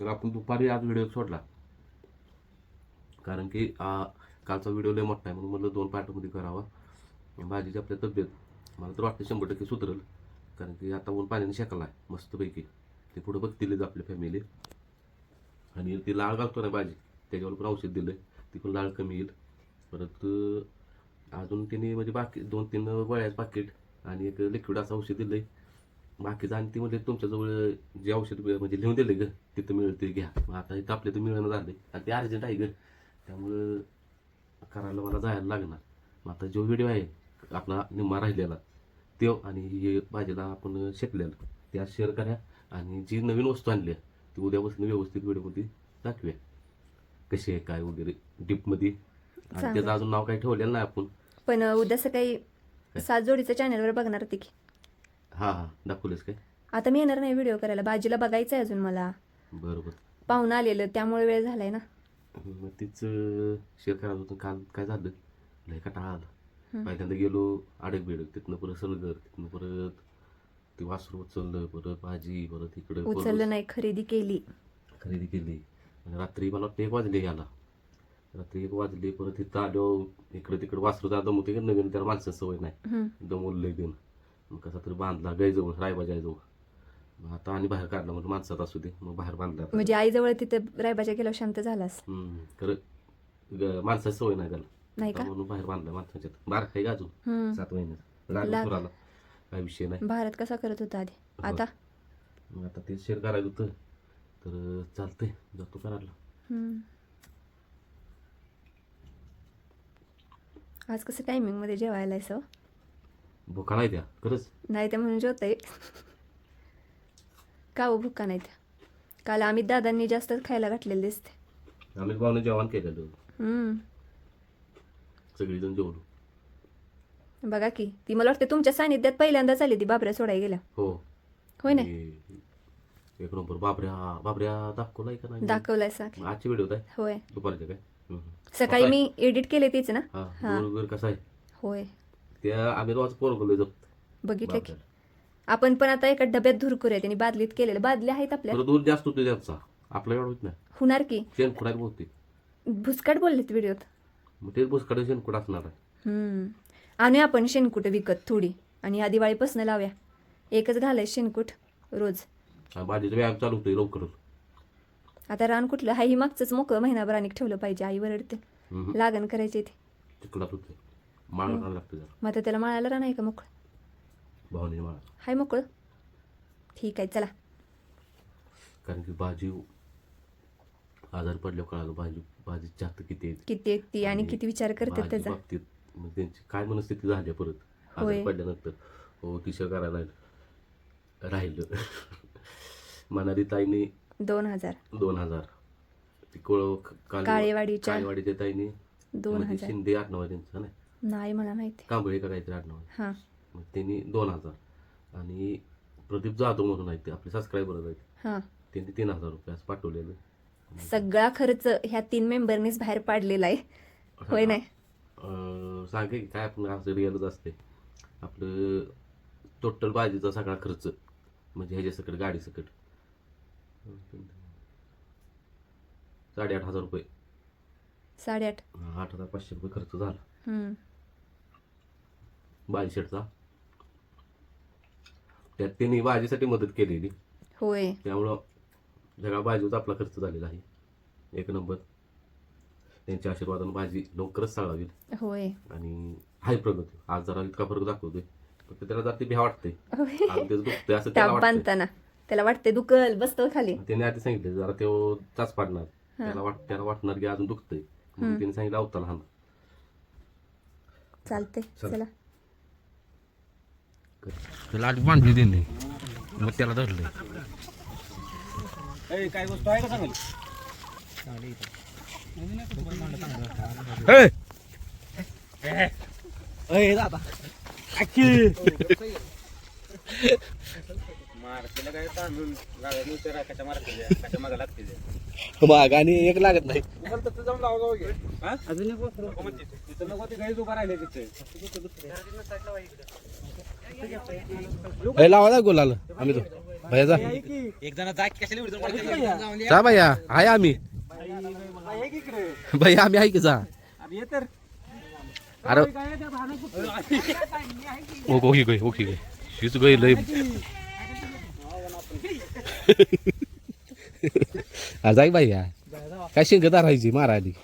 तर आपण दुपारी आज व्हिडिओ सोडला. कारण की कालचा व्हिडिओ लय मोठा आहे म्हणून म्हटलं दोन पार्टमध्ये करावा. भाजीची आपल्या तब्येत मला तर वाटतं शंभर टक्के सुधरेल. कारण की आता ऊन पाण्याने शेकला आहे मस्तपैकी. ते पुढं बघतीलच आपली फॅमिली आणि ती लाळ घालतो ना भाजी त्याच्यावर पण औषध दिलं ती पण लाळ कमी येईल. परत अजून तिने म्हणजे बाकी दोन तीन वळ्याचं पाकिट आणि एक लिक्विड असं औषध दिलं आहे बाकीचं आणि ती म्हणजे तुमच्याजवळ जे औषध म्हणजे लिहून दिलं ग तिथं मिळते घ्या. मग आता इथं आपल्या तर मिळणं झालं आणि ते अर्जंट आहे ग. त्यामुळं करायला मला जायला लागणार. मग आता जो व्हिडिओ आहे आपला निम्मा राहिलेला तो आणि हे भाजीला आपण शेकलेलं ते आज शेअर करा. आणि जी नवीन वस्तू आणली आहे ती उद्यापासून व्यवस्थित व्हिडिओमध्ये दाखवूया. कशी आहे काय वगैरे डीपमध्ये. आणि. त्याचं अजून नाव काही ठेवलेलं नाही आपण. पण उद्या सकाळी सात जोडीचं चॅनलवर बघणार होती की. हां हां. दाखवलेस काय? आता मी येणार नाही व्हिडिओ करायला. बाजूला बघायचं आहे अजून मला. बरोबर. पाहुणं आलेलं त्यामुळे वेळ झालाय ना. मग तीच शेअर करायचं होतं. काल काय झालं? लय कटाळा आला. पहिल्यांदा गेलो आडक बेडक तिथनं परत सलगर तिथनं परत ते वासरू उचललं परत भाजी परत इकडं उचललं नाही खरेदी केली. खरेदी केली. आणि रात्री मला वाटतं एक वाजले याला रात्री एक वाजले परत इथं आलो. इकडं तिकडं वासरू जा दमवते का नवीन त्याला माणसाची सवय नाही. दमवलं देऊन मग कसा तरी बांधला गायजवळ रायबाजायजवळ मग आता आणि बाहेर काढला म्हणजे माणसात असू दे मग बाहेर बांधला आता. म्हणजे आईजवळ तिथं रायबाच्या गेल्यावर शांत झालास? हम्म, खरं ग- माणसाची सवय नाही त्याला. नाही का? म्हणून बाहेर बांधला माणसाच्यात. बारा आहे का अजून? हं. सात महिन्यात लागला काय विषय नाही. भारत कसा करत होता आधी? आता? मग आता ते शेअर करायचं होतं. तर चालतंय. जातो करायला. हं. आज कसं टायमिंगमध्ये जेवायला आहे सो भुका नाही द्या खरंच. नाही ते म्हणून जेवतंय का हो भुका नाही त्या काल अमित दादांनी जास्तच खायला घातलेले दिसते. आम्ही भावने जेवण केलेलं. हम्म. सगळीजण जेवलो. बघा की ती मला वाटते तुमच्या सानिध्यात पहिल्यांदाच आली ती बाबऱ्या सोडाय गेल्या. हो. होय ना? एक नंबर बाबऱ्या बाबऱ्या दाखवलाय का नाही? दाखवलाय सा मग आजची व्हिडिओ आहे? होय. काय? हम्म. सकाळी मी एडिट केले तीच ना? हा. हा. कसं आहे? होय. त्या आम्ही रोज पोरगलो जप बघितलं की. आपण पण आता एका डब्यात धूर करूया त्यांनी बादलीत केलेलं. बादली आहेत आपल्या. तर दूर जास्त होते त्यांचा. आपला एवढं होत नाही. होणार की? शेण खुडायला बहुते भुसकाट बोललेत व्हिडिओत. मग तेच बुसकडे शेण कुठं असणार आहे. हम्म. आणूया आपण शेणकूट विकत थोडी आणि या दिवाळीपासून लावूया. एकच घालाय शेणकूट रोज. आणि भाजीचा व्यायाम चालू होतोय लवकरच आता रान कुठलं? हाही मागचंच मोकळं महिनाभर आणि ठेवलं पाहिजे. आई वरडते. हम्म. लागण करायची ते चिकलात होते माळ आणायला लागतं जरा मग आता त्याला माळायला रान आहे का मोकळं? भावने माळ. हाय मोकळं. ठीक आहे चला. कारण की भाजी आजार पडल्यावर कळालं भाजी भाजी जास्त किती आहे. किती आहेत ती आणि किती विचार करतात भाजी त्याचा. बाबतीत त्यांची काय मनस्थिती झाली परत? होय. आजार पडल्यानंतर. हो तिशा करायला राहिलं. मनाली ताईने दोन हजार. दोन हजार. ती कोळ काळेवाडीच्या- काळेवाडीच्या ताईने दोन म्हणजे हजार. शिंदे आडनाव आहे त्यांचं नाही? नाही मला माहिती. कांबळे का काहीतरी आडनाव आहे हां. मग त्यांनी दोन हजार. आणि प्रदीप जाधव म्हणून आहेत ते आपले सबस्क्रायबर आहेत. हां. त्यांनी तीन हजार रुपये असं पाठवलेलं. सगळा खर्च ह्या तीन मेंबरनीच बाहेर पाडलेला आहे. होय नाही? अं, सांगे की काय आपण असं रिअलच असते आपलं टोटल भाजीचा सगळा खर्च म्हणजे ह्याच्या सकट गाडी सकट. साडेआठ हजार रुपये. साडेआठ. आठ हजार पाचशे रुपये खर्च झाला. हम्म. भाजी शेटचा त्यात त्यांनी भाजीसाठी मदत केलेली. होय. त्यामुळं सगळा भाजीचा आपला खर्च झालेला आहे. एक नंबर. त्यांच्या आशीर्वादानं भाजी लवकरच चाळावी होय. आणि हाय प्रगती. आज जरा इतका फरक दाखवतोय. फक्त त्याला जरा ती भ्या वाटते असं त्याला वाटतंय. बांधताना. त्याला वाटते दुकल बसतो खाली. त्याने आधी सांगितलं जरा तो चाच पाडणार. त्याला वाट त्याला वाटणार की अजून दुखतंय. म्हणून त्याने सांगितलं अवताला हा चालते चल. चला. त्याला आधी बांधली त्यांनी मग त्याला धरलं काय वस्तू आहे का सांगेल दादा. मागा लागते माग आणि एक लागत नाही. जाऊन लावा जाऊ घे. अजून भाई लावा ना गुलाल. आम्ही तो भैया जा. एक जण जा जा भैया. आहे आम्ही. भैया आम्ही आहे की जा. अरे. ओके ओके ओके शीच गई लय अरे जाई भैया. काय शिंगत राहायची मारायली.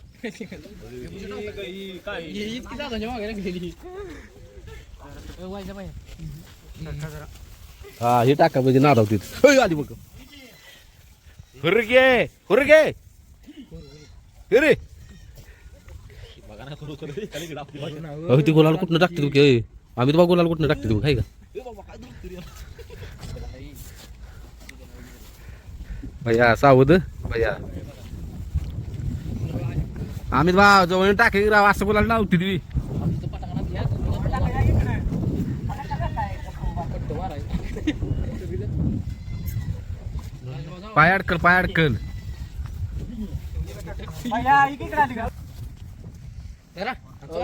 हा हे टाका म्हणजे नादावतीत आली बघ हुरगे हुरगे. रे. अहो ते गोलाला कुठनं टाकते तू की आम्ही तर बा गोलाला कुठनं टाकते तू काय का? भैया सावध. भैया. आम्ही बा जवळ टाके राव असं बोलायला लावते तुम्ही पाय अडकल पाय अडकल. हो,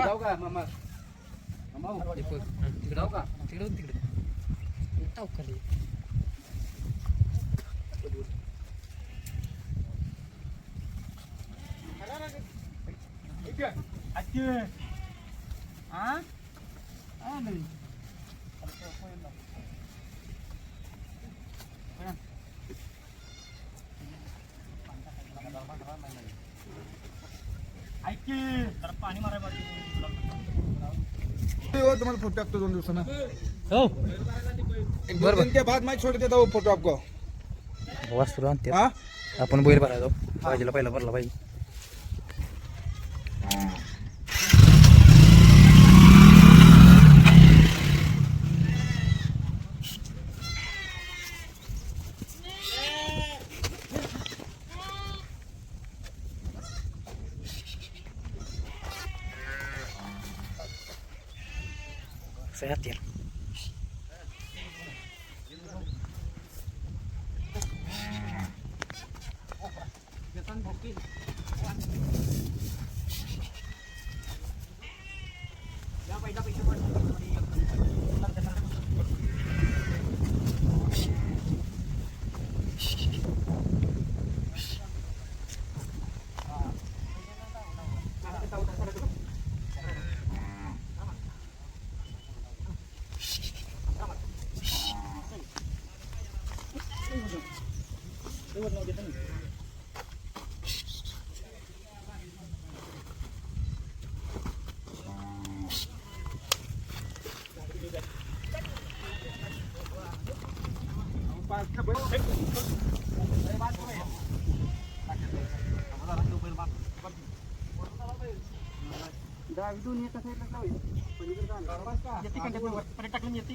तुम्हाला फोटो टाकतो दोन दिवसानं. एक दो दिन के बाद मैं छोड़ देता हूँ फोटो आपको. वस्त्र आणते. हाँ? आपण बैल भरायचो. बाजीला पहिला भरला पाहिजे. Sebastián. buat mau gitu nih. Dahil doon niya kasi jadi kan dito. Pwede ka kita yati.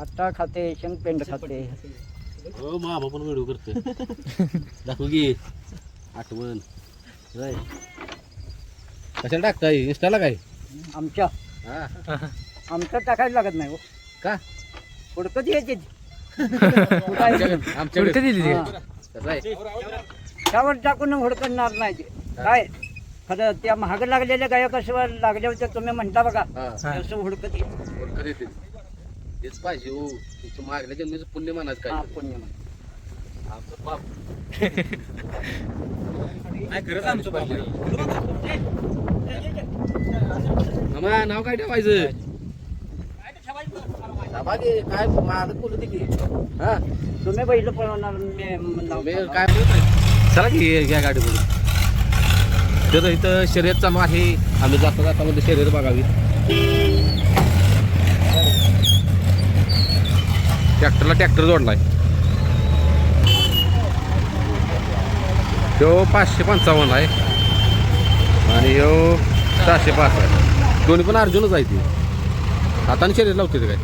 आट्टा खाते शेंगपेंड खाते. हो मामा पण व्हिडिओ करते दाखव की. आठवण. कशाला टाकताय? इंस्टाला काय? आमच्या. हा. आमचं टाकायला लागत नाही हो. का? हुडकत यायचे आमच्याकडे हा. त्यावर टाकून हुडकणार नाही ते. काय? खरं त्या महाग लागलेल्या गाया कसं लागल्या होत्या तुम्ही म्हणता बघा. हा. तसं हुडकत येते तेच पाहिजे हो. तुमचं मागल्या जन्मीचं पुण्य हा, काय? पुण्य आमचं बाप खरंच आमचं बाबा मामा नाव काय ठेवायचं? दाबा काय बोलत की. हा? तुम्ही बैल पळवणार मी नाव मी सांगा. काय चला की घ्या गाडी बोलून तर इथं शर्यत चालू आहे. आम्ही जाता जाता मध्ये शर्यत बघावी. ट्रॅक्टरला ट्रॅक्टर जोडलाय. तो पाचशे पंचावन्न आहे. आणि ह्यो सहाशे पाच आहे. दोन्ही पण अर्जुनच आहे ती. हाताने शर्यत लावते ते काय?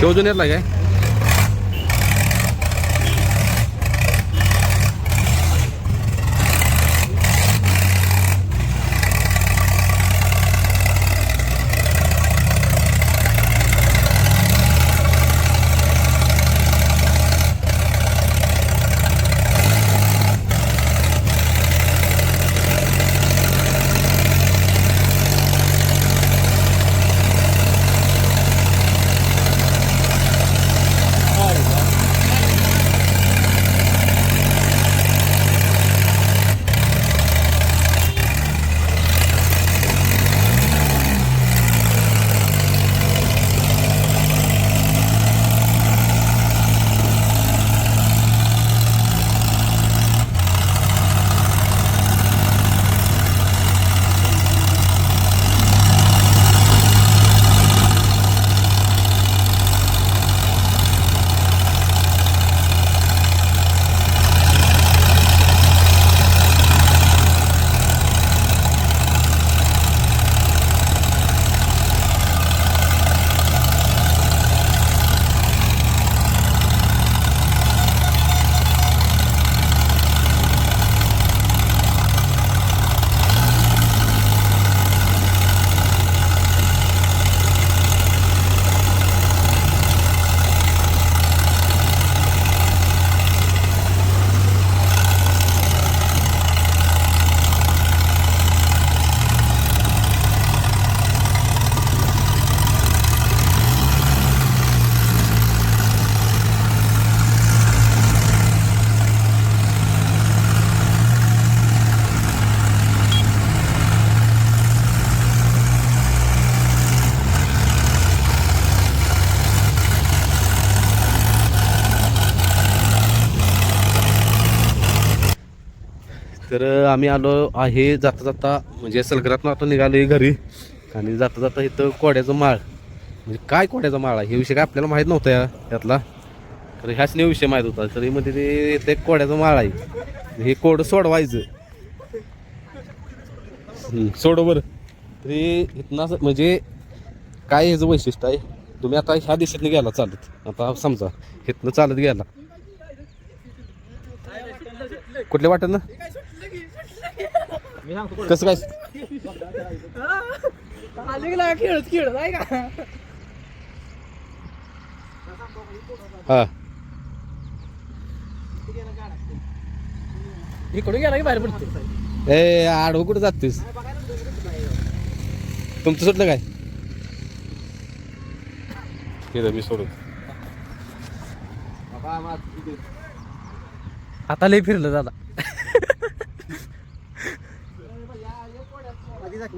शोधून येतला काय? तर आम्ही आलो आहे जाता जाता म्हणजे सलगरातनं आता निघालो आहे घरी. आणि जाता जाता इथं कोड्याचं माळ. म्हणजे काय कोड्याचा माळ आहे? हे विषय काय आपल्याला माहीत नव्हता या यातला. तर ह्याच नाही विषय माहीत होता. तरी म्हणजे ते इथं एक कोड्याचं माळ आहे. हे कोड सोडवायचं. सोडव बरं. तरी इथनं असं म्हणजे काय ह्याचं वैशिष्ट्य आहे? तुम्ही आता ह्या दिशेतनं गेला चालत. आता समजा इथनं चालत गेला. कुठल्या वाटत ना कसं काय? खेळत खेळत आहे का? हा. इकडून गेला की बाहेर पडते ए आडवं कुठं जातोस तुमचं सुटलं काय? मी सोडून. आता लय फिरलं दादा.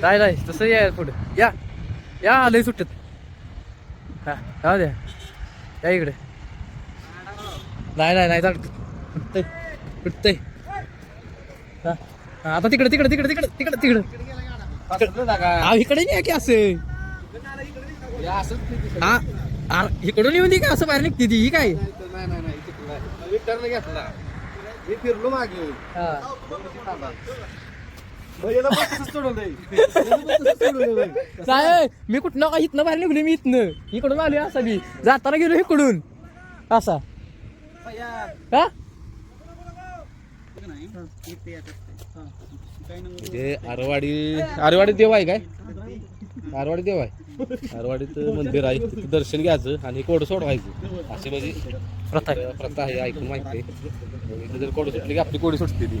नाही नाही तसं या पुढे. या. या लय सुटत हा जाऊ द्या. या इकडे. नाही नाही नाही चालत. फुटतंय फुटतंय हा. हा, आता तिकडे तिकडे तिकडे तिकडे तिकडे तिकडे. हा इकडे नाही की असं. हा अरे, इकडून येऊन दे का असं बाहेर निघते ती ही काय? फिरलो मागे. हा. नाही मी कुठनं का इथनं बाहेर निघलो मी इथनं? इकडून आलो असा मी जाताना गेलो इकडून. असा. का म्हणजे आरवाडी आरवाडी देव आहे काय? आरवाडी देव आहे. आरवाडीत मंदिर आहे. तिथं दर्शन घ्यायचं आणि कोडं सोडवायचं. असे म्हणजे प्रथा. प्रथा आहे ऐकून माहिती आहे. कोडं सुटली की आपली कोडी सुटते ती.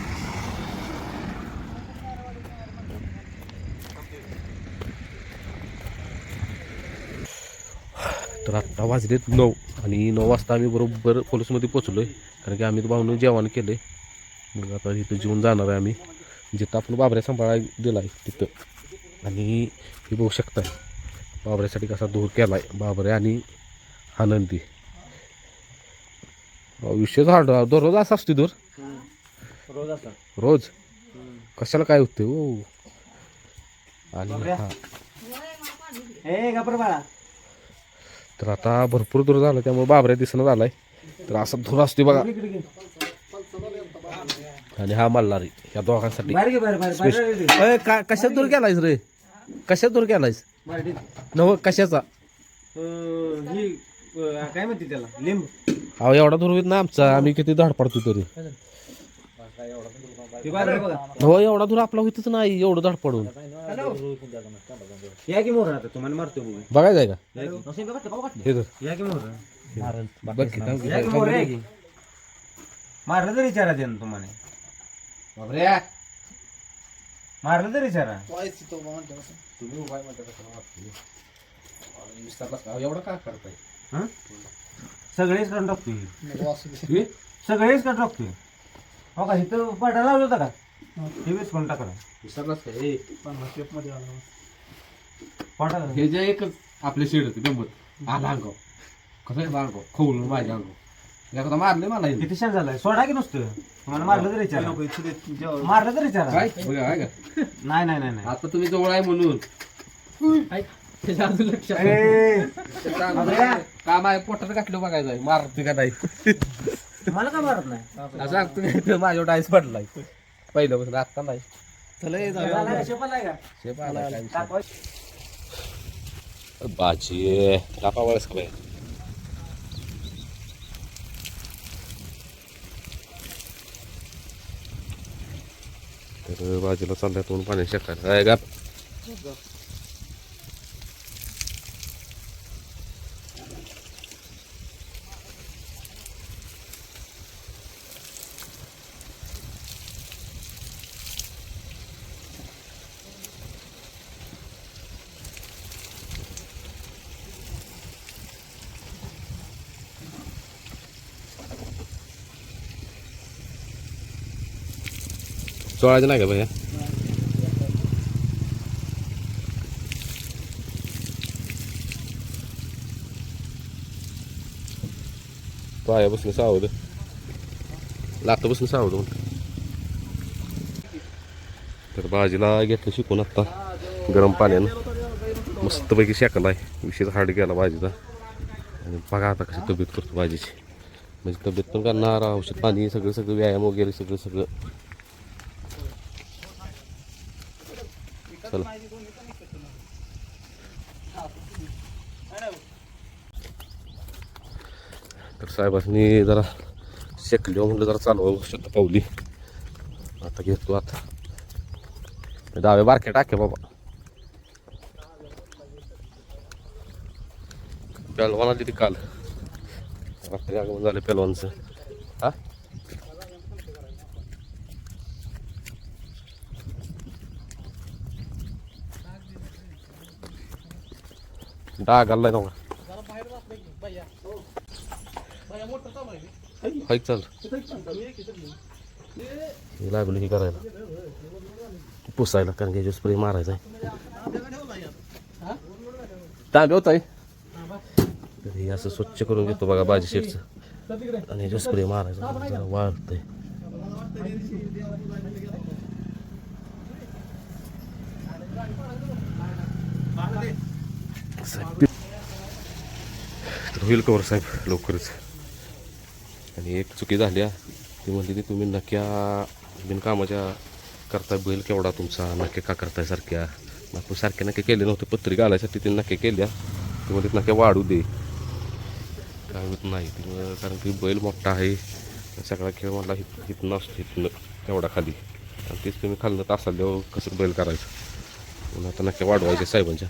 आत्ता वाजलेत नऊ. आणि नऊ वाजता आम्ही बरोबर पोलीसमध्ये पोचलोय कारण की आम्ही भाऊनं जेवण केले मग आता इथं जेवून जाणार आहे आम्ही. जिथं आपण बाबऱ्या सांभाळायला दिला आहे तिथं. आणि हे बघू शकताय बाबऱ्यासाठी कसा दूर केला आहे बाबऱ्या आणि आनंदी. विषयच हार्ड दररोज असा असतो दूर रोज असा. रोज? कशाला काय होते हो? आणि हा. तर आता भरपूर दूर झालं त्यामुळे बाबऱ्या दिसणं झालाय. तर असा धूर असतो बघा. आणि हा मल्हारी या दोघांसाठी. कशात दूर केलायस रे? कशात दूर केलायस नव कशाचा? ही काय म्हणते त्याला? लिंब. अहो एवढा दूर होत ना आमचा. आम्ही किती धाड पडतो तरी हो एवढा दूर आपला होतच नाही एवढं धाड पडून या की मोहर आता तुम्हाला मारतो बघू बघायचं आहे का हे धर. की मोहर बघ की, थांब की. या की मोहर या की मारलं तरी विचारा त्यानं तुम्हाला. मारलं तरी विचारा का? अहो, एवढं का करताय हं? सगळेच काढून टाकतोय हे? सगळेच काढून टाकतोय हो का इथं पाटा लावलं होतं का हे हे हे जे एकच आपले शेड होते गंमत आला अंगाव कसं आहे अंगाव खवळून माझ्या अंगाव एखादा मारले मला हे. किती शान झालाय? सोडा की नुसतं? तुम्हाला मारलं तरी विचारा. मारलं तरी विचारा. काय? बघा काय का? नाही नाही नाही नाही. आता तुम्ही जवळ आहे म्हणून. त्याच्या अजून लक्षात ए, काम आहे पोटात घातलं बघायचं आहे. मारते का नाही? मला का मारत नाही? असं सांगतो की माझ्यावर डायस पडलाय. पहिल्यापासून आत्ता नाही. बाजी टाका वळस का बाई? तर बाजूला चाललाय तोंड पाणी शेकायला. काय का चोळायचं नाही का भैया? पाया बसून सावध लात बसून सावध तर भाजीला घेतलं शिकून आत्ता. गरम पाण्यानं. मस्तपैकी शेकला आहे. विशेष हार्ड गेला भाजीचा. आणि बघा आता कशी तब्येत करतो भाजीची. म्हणजे तब्येत पण करणार औषध पाणी सगळं सगळं व्यायाम वगैरे सगळं सगळं. चला. तर साहेबांनी जरा शेकली म्हटलं जरा चालवा शकतो पावली. आता घेतो आता. डावे बारके टाके बाबा. पेलवान आली ती काल. रात्री आगमन झालं पेलवानचं हा डाग आलाय नव्हा हाय चल. हे लागलो हे करायला. पुसायला कारण की स्प्रे मारायचा आहे. तांबे होत हे असं स्वच्छ करून घेतो बघा भाजी शेटचं आणि ह्याच्या स्प्रे मारायचा. वाढतंय. साहेब. तर होईल कवर साहेब लवकरच. आणि एक चुकी झाली हा. ती म्हणते ती तुम्ही नक्या बिनकामाच्या करताय बैल केवढा तुमचा नक्की का करताय सारख्या. आपण सारखे नक्की केले नव्हते पत्री घालायसाठी ते नक्की केल्या. ते म्हणते नक्या वाढू दे. काय होत नाही त्यामुळं कारण की बैल मोठा आहे सगळा खेळ मला हित हितनं असतो हितनं तेवढा खाली. आणि तेच तुम्ही खाल्लं तासाल्यावर कसं बैल करायचं? म्हणून आता नक्की वाढवायचे साहेबांच्या.